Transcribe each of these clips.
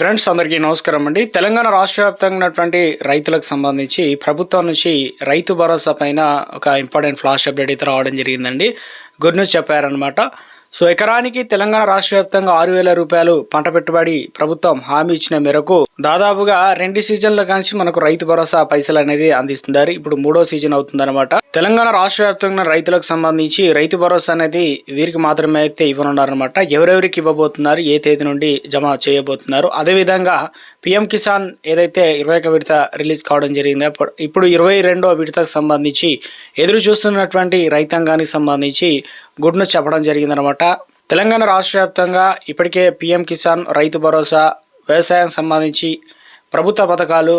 Friends అందరికీ నమస్కారం అండి. తెలంగాణ రాష్ట్ర వ్యాప్తంగా ఉన్నటువంటి రైతులకు సంబంధించి ప్రభుత్వం నుంచి రైతు భరోసా పైన ఒక ఇంపార్టెంట్ ఫ్లాష్ అప్డేట్ అయితే రావడం జరిగిందండి. గుడ్ న్యూస్ చెప్పారనమాట సో ఎకరానికి తెలంగాణ రాష్ట్ర వ్యాప్తంగా ఆరు వేల రూపాయలు పంట పెట్టుబడి ప్రభుత్వం హామీ ఇచ్చిన మేరకు దాదాపుగా రెండు సీజన్ల కలిసి మనకు రైతు భరోసా పైసలు అనేది అందిస్తున్నారు. ఇప్పుడు మూడో సీజన్ అవుతుందన్నమాట. తెలంగాణ రాష్ట్ర వ్యాప్తంగా రైతులకు సంబంధించి రైతు భరోసా అనేది వీరికి మాత్రమే అయితే ఇవ్వనున్నారనమాట ఎవరెవరికి ఇవ్వబోతున్నారు ఏ తేదీ నుండి జమ చేయబోతున్నారు. అదేవిధంగా పిఎం కిసాన్ ఏదైతే ఇరవై ఒక విడత రిలీజ్ కావడం జరిగిందో ఇప్పుడు ఇరవై రెండో విడతకు సంబంధించి ఎదురు చూస్తున్నటువంటి రైతాంగానికి సంబంధించి గుడ్ న్యూస్ చెప్పడం జరిగిందనమాట. తెలంగాణ రాష్ట్ర వ్యాప్తంగా ఇప్పటికే పిఎం కిసాన్ రైతు భరోసా వ్యవసాయం సంబంధించి ప్రభుత్వ పథకాలు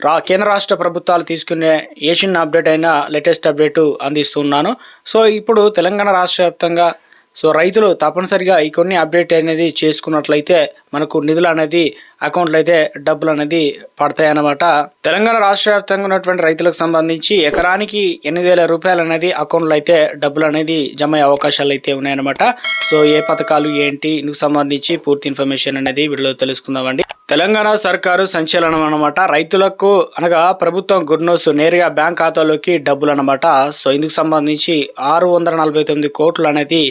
రా కేంద్ర రాష్ట్ర ప్రభుత్వాలు తీసుకునే ఏ చిన్న అప్డేట్ అయినా లేటెస్ట్ అప్డేటు అందిస్తున్నాను. సో ఇప్పుడు తెలంగాణ రాష్ట్ర వ్యాప్తంగా సో రైతులు తప్పనిసరిగా ఈ కొన్ని అప్డేట్ అనేది చేసుకున్నట్లయితే మనకు నిధులు అనేది అకౌంట్లో అయితే డబ్బులు అనేది పడతాయి అన్నమాట తెలంగాణ రాష్ట్ర వ్యాప్తంగా ఉన్నటువంటి రైతులకు సంబంధించి ఎకరానికి ఎనిమిది వేల రూపాయలు అనేది అకౌంట్లో అయితే డబ్బులు అనేది జమ అయ్యే అవకాశాలు అయితే ఉన్నాయన్నమాట. సో ఏ పథకాలు ఏంటి ఇందుకు సంబంధించి పూర్తి ఇన్ఫర్మేషన్ అనేది వీడియోలో తెలుసుకుందామండి. తెలంగాణ సర్కారు సంచలనం అన్నమాట. రైతులకు అనగా ప్రభుత్వం గుడ్ నేరుగా బ్యాంక్ ఖాతాలోకి డబ్బులు అనమాట సో ఇందుకు సంబంధించి ఆరు వందల నలభై తొమ్మిది కోట్లు అనేది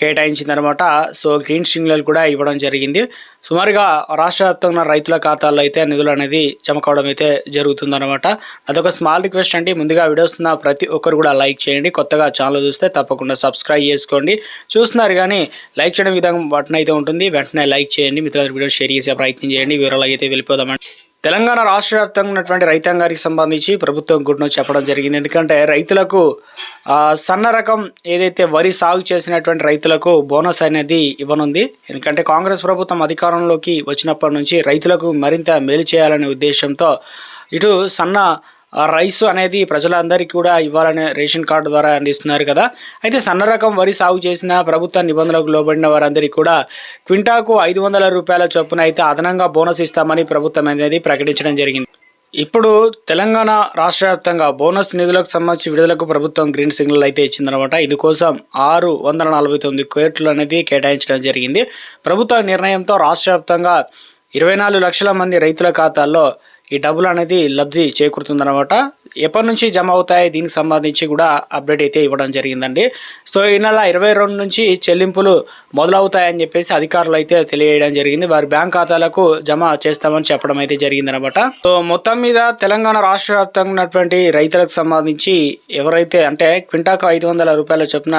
కేటాయించిందనమాట సో గ్రీన్ సిగ్నల్ కూడా ఇవ్వడం జరిగింది. సుమారుగా రాష్ట్ర వ్యాప్తంగా రైతుల ఖాతాల్లో అయితే నిధులు అనేది జమ కావడం అయితే జరుగుతుందన్నమాట. అదొక స్మాల్ రిక్వెస్ట్ అండి. ముందుగా వీడియోస్ ఉన్న ప్రతి ఒక్కరు కూడా లైక్ చేయండి. కొత్తగా ఛానల్ చూస్తే తప్పకుండా సబ్స్క్రైబ్ చేసుకోండి. చూస్తున్నారు కానీ లైక్ చేయడం విధంగా బటన్ అయితే ఉంటుంది. వెంటనే లైక్ చేయండి. మిత్రుల వీడియో షేర్ చేసే ప్రయత్నం చేయండి. వివరాలు అయితే వెళ్ళిపోదామండి. తెలంగాణ రాష్ట్ర వ్యాప్తంగా ఉన్నటువంటి రైతాంగానికి సంబంధించి ప్రభుత్వం గుడ్ చెప్పడం జరిగింది. ఎందుకంటే రైతులకు సన్న రకం ఏదైతే వరి సాగు చేసినటువంటి రైతులకు బోనస్ అనేది ఇవ్వనుంది. ఎందుకంటే కాంగ్రెస్ ప్రభుత్వం అధికారంలోకి వచ్చినప్పటి నుంచి రైతులకు మరింత మేలు చేయాలనే ఉద్దేశంతో ఇటు సన్న రైస్ అనేది ప్రజలందరికీ కూడా ఇవ్వాలనే రేషన్ కార్డు ద్వారా అందిస్తున్నారు కదా. అయితే సన్న రకం వరి సాగు చేసిన ప్రభుత్వ నిబంధనలకు లోబడిన వారందరికీ కూడా క్వింటాకు ఐదు వందల రూపాయల చొప్పున అయితే అదనంగా బోనస్ ఇస్తామని ప్రభుత్వం అనేది ప్రకటించడం జరిగింది. ఇప్పుడు తెలంగాణ రాష్ట్ర వ్యాప్తంగా బోనస్ నిధులకు సంబంధించి విడుదలకు ప్రభుత్వం గ్రీన్ సిగ్నల్ అయితే ఇచ్చిందనమాట ఇందుకోసం ఆరు వందల నలభై తొమ్మిది కోట్లు అనేది కేటాయించడం జరిగింది. ప్రభుత్వ నిర్ణయంతో రాష్ట్ర వ్యాప్తంగా ఇరవై నాలుగు లక్షల మంది రైతుల ఖాతాల్లో ఈ డబ్బులు అనేది లబ్ధి చేకూరుతుందనమాట ఎప్పటి నుంచి జమ అవుతాయి? దీనికి సంబంధించి కూడా అప్డేట్ అయితే ఇవ్వడం జరిగిందండి. సో ఈ నెల ఇరవై రెండు నుంచి చెల్లింపులు మొదలవుతాయని చెప్పేసి అధికారులు అయితే తెలియజేయడం జరిగింది. వారి బ్యాంక్ ఖాతాలకు జమ చేస్తామని చెప్పడం అయితే జరిగిందనమాట సో మొత్తం మీద తెలంగాణ రాష్ట్ర వ్యాప్తంగా ఉన్నటువంటి రైతులకు సంబంధించి ఎవరైతే అంటే క్వింటాకు ఐదు వందల రూపాయల చొప్పున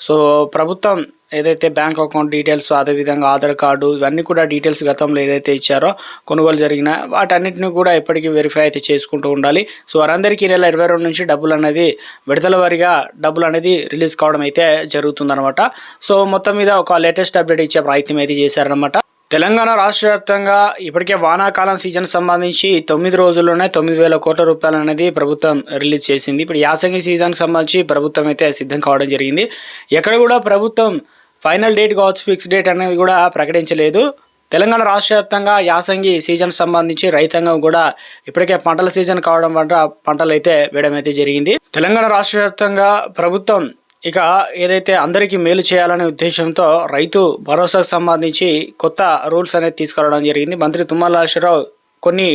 సో ప్రభుత్వం ఏదైతే బ్యాంక్ అకౌంట్ డీటెయిల్స్ అదేవిధంగా ఆధార్ కార్డు ఇవన్నీ కూడా డీటెయిల్స్ గతంలో ఏదైతే ఇచ్చారో కొనుగోలు జరిగిన వాటన్నిటిని కూడా ఎప్పటికీ వెరిఫై అయితే చేసుకుంటూ ఉండాలి. సో వారందరికీ నెల ఇరవై రెండు నుంచి డబ్బులు అనేది విడతల వారిగా డబ్బులు అనేది రిలీజ్ కావడం అయితే జరుగుతుందనమాట సో మొత్తం మీద ఒక లేటెస్ట్ అప్డేట్ ఇచ్చే ప్రయత్నం అయితే చేశారనమాట తెలంగాణ రాష్ట్ర వ్యాప్తంగా ఇప్పటికే వానాకాలం సీజన్ సంబంధించి తొమ్మిది రోజుల్లోనే తొమ్మిది వేల కోట్ల రూపాయలు అనేది ప్రభుత్వం రిలీజ్ చేసింది. ఇప్పుడు యాసంగి సీజన్కి సంబంధించి ప్రభుత్వం అయితే సిద్ధం కావడం జరిగింది. ఎక్కడ కూడా ప్రభుత్వం ఫైనల్ డేట్ కావచ్చు ఫిక్స్ డేట్ అనేది కూడా ప్రకటించలేదు. తెలంగాణ రాష్ట్ర వ్యాప్తంగా యాసంగి సీజన్ సంబంధించి రైతాంగం కూడా ఇప్పటికే పంటల సీజన్ కావడం వల్ల పంటలు అయితే వేయడం అయితే జరిగింది. తెలంగాణ రాష్ట్ర వ్యాప్తంగా ప్రభుత్వం ఇక ఏదైతే అందరికీ మేలు చేయాలనే ఉద్దేశంతో రైతు భరోసాకు సంబంధించి కొత్త రూల్స్ అనేది తీసుకురావడం జరిగింది. మంత్రి తుమ్మల నాగేశ్వరరావు కొన్ని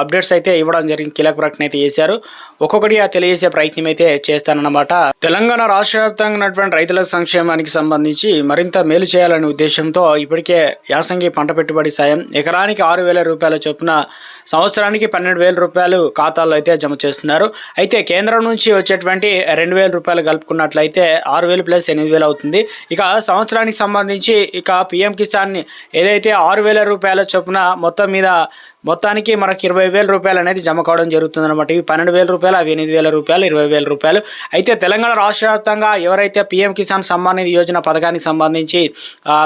అప్డేట్స్ అయితే ఇవ్వడం జరిగింది. కీలక ప్రకటన అయితే చేశారు. ఒక్కొక్కటి తెలియజేసే ప్రయత్నం అయితే చేస్తానన్నమాట. తెలంగాణ రాష్ట్ర వ్యాప్తంగా ఉన్నటువంటి రైతుల సంక్షేమానికి సంబంధించి మరింత మేలు చేయాలనే ఉద్దేశంతో ఇప్పటికే యాసంగి పంట పెట్టుబడి సాయం ఎకరానికి ఆరు వేల రూపాయల చొప్పున సంవత్సరానికి పన్నెండు వేల రూపాయలు ఖాతాల్లో అయితే జమ చేస్తున్నారు. అయితే కేంద్రం నుంచి వచ్చేటువంటి రెండు వేల రూపాయలు కలుపుకున్నట్లయితే ఆరు వేలు ప్లస్ ఎనిమిది వేలు అవుతుంది. ఇక సంవత్సరానికి సంబంధించి ఇక పిఎం కిసాన్ ఏదైతే ఆరు వేల రూపాయల చొప్పున మొత్తం మీద మొత్తానికి మనకి ఇరవై వేల రూపాయలు అనేది జమ కావడం జరుగుతుంది అనమాట ఇవి పన్నెండు వేల రూపాయలు అవి ఎనిమిది వేల రూపాయలు ఇరవై వేల రూపాయలు. అయితే తెలంగాణ రాష్ట్ర వ్యాప్తంగా ఎవరైతే పీఎం కిసాన్ సమ్మాన్ నిధి యోజన పథకానికి సంబంధించి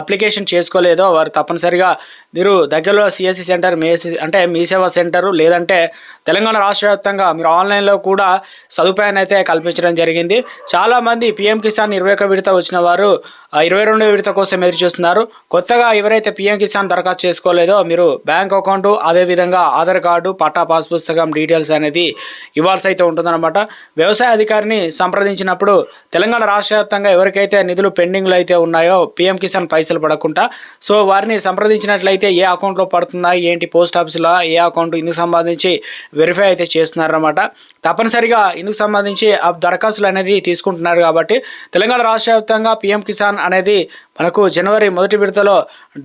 అప్లికేషన్ చేసుకోలేదో వారు తప్పనిసరిగా మీరు దగ్గరలో సిఎస్సి సెంటర్ మేసి అంటే మీ సేవా సెంటరు లేదంటే తెలంగాణ రాష్ట్ర వ్యాప్తంగా మీరు ఆన్లైన్లో కూడా సదుపాయాన్ని అయితే కల్పించడం జరిగింది. చాలామంది పీఎం కిసాన్ ఇరవై ఒక విడత వచ్చిన వారు ఇరవై రెండో విడత కోసం ఎదురు చూస్తున్నారు కొత్తగా ఎవరైతే పీఎం కిసాన్ దరఖాస్తు చేసుకోలేదో మీరు బ్యాంక్ అకౌంటు అదే అదేవిధంగా ఆధార్ కార్డు పట్టా పాస్ పుస్తకం డీటెయిల్స్ అనేది ఇవ్వాల్సి అయితే ఉంటుందన్నమాట. వ్యవసాయ అధికారిని సంప్రదించినప్పుడు తెలంగాణ రాష్ట్ర వ్యాప్తంగా ఎవరికైతే నిధులు పెండింగ్లు అయితే ఉన్నాయో పిఎం కిసాన్ పైసలు పడకుండా సో వారిని సంప్రదించినట్లయితే ఏ అకౌంట్లో పడుతున్నాయి ఏంటి పోస్ట్ ఆఫీస్లో ఏ అకౌంట్ ఇందుకు సంబంధించి వెరిఫై అయితే చేస్తున్నారన్నమాట. తప్పనిసరిగా ఇందుకు సంబంధించి ఆ దరఖాస్తులు అనేది తీసుకుంటున్నారు కాబట్టి తెలంగాణ రాష్ట్ర వ్యాప్తంగా పిఎం కిసాన్ అనేది మనకు జనవరి మొదటి విడతలో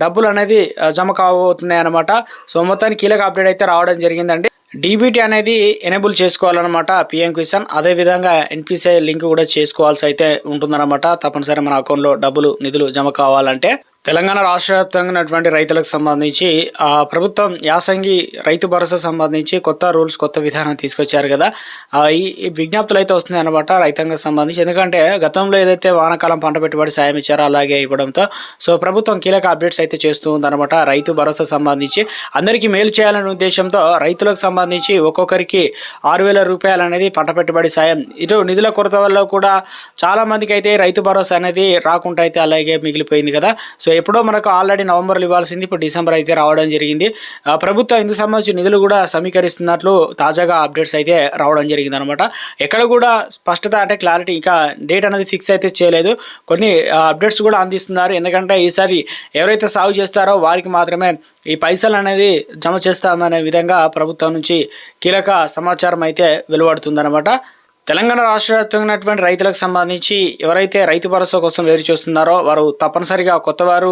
డబ్బులు అనేది జమ కాబోతున్నాయి అనమాట సో మొత్తానికి కీలక అప్డేట్ అయితే రావడం జరిగిందండి. డీబీటీ అనేది ఎనేబుల్ చేసుకోవాలన్నమాట పిఎం కిసాన్. అదేవిధంగా ఎన్పిసిఐ లింక్ కూడా చేసుకోవాల్సి అయితే ఉంటుందన్నమాట. తప్పనిసరి మన అకౌంట్లో డబ్బులు నిధులు జమ కావాలంటే. తెలంగాణ రాష్ట్ర వ్యాప్తంగా ఉన్నటువంటి రైతులకు సంబంధించి ఆ ప్రభుత్వం యాసంగి రైతు భరోసా సంబంధించి కొత్త రూల్స్ కొత్త విధానం తీసుకొచ్చారు కదా. ఈ విజ్ఞప్తులు అయితే వస్తున్నాయి అనమాట రైతాంగం సంబంధించి. ఎందుకంటే గతంలో ఏదైతే వానాకాలం పంట పెట్టుబడి సాయం ఇచ్చారో అలాగే ఇవ్వడంతో సో ప్రభుత్వం కీలక అప్డేట్స్ అయితే చేస్తూ ఉందన్నమాట రైతు భరోసా సంబంధించి. అందరికీ మేలు చేయాలనే ఉద్దేశంతో రైతులకు సంబంధించి ఒక్కొక్కరికి ఆరు వేల రూపాయలు అనేది పంట పెట్టుబడి సాయం. ఇటు నిధుల కొరత వల్ల కూడా చాలా మందికి అయితే రైతు భరోసా అనేది రాకుండా అయితే అలాగే మిగిలిపోయింది కదా. సో ఎప్పుడో మనకు ఆల్రెడీ నవంబర్లో ఇవ్వాల్సింది ఇప్పుడు డిసెంబర్ అయితే రావడం జరిగింది. ప్రభుత్వం ఇందుకు సంబంధించి నిధులు కూడా సమీకరిస్తున్నట్లు తాజాగా అప్డేట్స్ అయితే రావడం జరిగింది అనమాట ఎక్కడ కూడా స్పష్టత అంటే క్లారిటీ ఇంకా డేట్ అనేది ఫిక్స్ అయితే చేయలేదు. కొన్ని అప్డేట్స్ కూడా అందిస్తున్నారు. ఎందుకంటే ఈసారి ఎవరైతే సాగు చేస్తారో వారికి మాత్రమే ఈ పైసలు అనేది జమ చేస్తామనే విధంగా ప్రభుత్వం నుంచి కీలక సమాచారం అయితే వెలువడుతుందన్నమాట తెలంగాణ రాష్ట్ర వ్యాప్తంగా ఉన్నటువంటి రైతులకు సంబంధించి ఎవరైతే రైతు భరోసా కోసం వేరు చూస్తున్నారో వారు తప్పనిసరిగా కొత్త వారు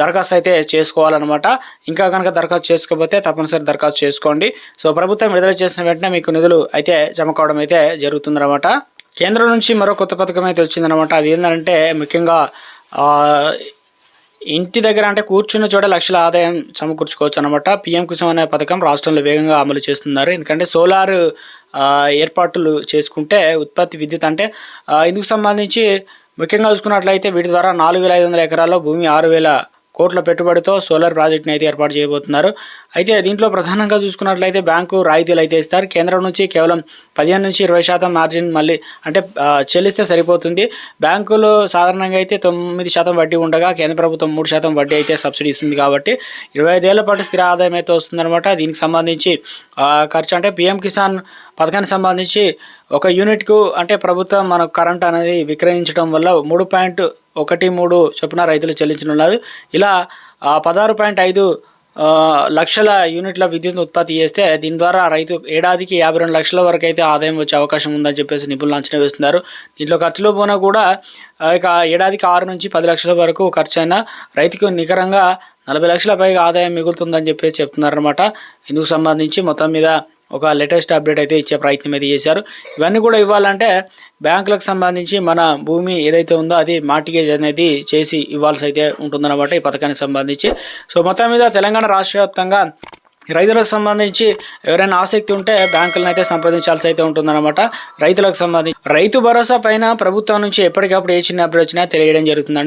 దరఖాస్తు అయితే చేసుకోవాలన్నమాట. ఇంకా కనుక దరఖాస్తు చేసుకోకపోతే తప్పనిసరి దరఖాస్తు చేసుకోండి. సో ప్రభుత్వం విడుదల చేసిన వెంటనే మీకు నిధులు అయితే జమ కావడం అయితే జరుగుతుందన్నమాట. కేంద్రం నుంచి మరో కొత్త పథకం అయితే వచ్చిందనమాట అది ఏంటంటే ముఖ్యంగా ఇంటి దగ్గర అంటే కూర్చున్న చోట లక్షల ఆదాయం సమకూర్చుకోవచ్చు అనమాట పిఎం కుసుమ్ అనే పథకం రాష్ట్రంలో వేగంగా అమలు చేస్తున్నారు. ఎందుకంటే సోలార్ ఏర్పాట్లు చేసుకుంటే ఉత్పత్తి విద్యుత్ అంటే ఇందుకు సంబంధించి ముఖ్యంగా చూసుకున్నట్లయితే వీటి ద్వారా నాలుగు వేల ఐదు వందల ఎకరాల్లో భూమి ఆరు వేల కోట్ల పెట్టుబడితో సోలార్ ప్రాజెక్టును అయితే ఏర్పాటు చేయబోతున్నారు. అయితే దీంట్లో ప్రధానంగా చూసుకున్నట్లయితే బ్యాంకు రాయితీలు అయితే ఇస్తారు. కేంద్రం నుంచి కేవలం పదిహేను నుంచి ఇరవై శాతం మార్జిన్ మళ్ళీ అంటే చెల్లిస్తే సరిపోతుంది. బ్యాంకులు సాధారణంగా అయితే తొమ్మిది శాతం వడ్డీ ఉండగా కేంద్ర ప్రభుత్వం మూడు శాతం వడ్డీ అయితే సబ్సిడీ ఇస్తుంది కాబట్టి ఇరవై ఐదేళ్ళ పాటు స్థిర ఆదాయం అయితే వస్తుందన్నమాట. దీనికి సంబంధించి ఖర్చు అంటే పిఎం కిసాన్ పథకానికి సంబంధించి ఒక యూనిట్కు అంటే ప్రభుత్వం మన కరెంట్ అనేది విక్రయించడం వల్ల మూడు పాయింట్ ఒకటి మూడు చొప్పున రైతులు చెల్లించనున్నారు. ఇలా పదహారు పాయింట్ ఐదు లక్షల యూనిట్ల విద్యుత్ ఉత్పత్తి చేస్తే దీని ద్వారా రైతు ఏడాదికి యాభై రెండు లక్షల వరకు అయితే ఆదాయం వచ్చే అవకాశం ఉందని చెప్పేసి నిపుణులు అంచనా వేస్తున్నారు. దీంట్లో ఖర్చులో పోనా కూడా ఇక ఏడాదికి ఆరు నుంచి పది లక్షల వరకు ఖర్చు అయినా రైతుకు నికరంగా నలభై లక్షల పైగా ఆదాయం మిగులుతుందని చెప్పేసి చెప్తున్నారనమాట ఇందుకు సంబంధించి మొత్తం మీద ఒక లేటెస్ట్ అప్డేట్ అయితే ఇచ్చే ప్రయత్నం అయితే చేశారు. ఇవన్నీ కూడా ఇవ్వాలంటే బ్యాంకులకు సంబంధించి మన భూమి ఏదైతే ఉందో అది మార్టిగేజ్ అనేది చేసి ఇవ్వాల్సి అయితే ఉంటుందన్నమాట ఈ పథకానికి సంబంధించి. సో మొత్తం మీద తెలంగాణ రాష్ట్ర వ్యాప్తంగా రైతులకు సంబంధించి ఎవరైనా ఆసక్తి ఉంటే బ్యాంకులను అయితే సంప్రదించాల్సి అయితే ఉంటుందన్నమాట. రైతులకు సంబంధించి రైతు భరోసా పైన ప్రభుత్వం నుంచి ఎప్పటికప్పుడు ఏ చిన్న అప్డేట్ వచ్చినా తెలియడం జరుగుతుందండి.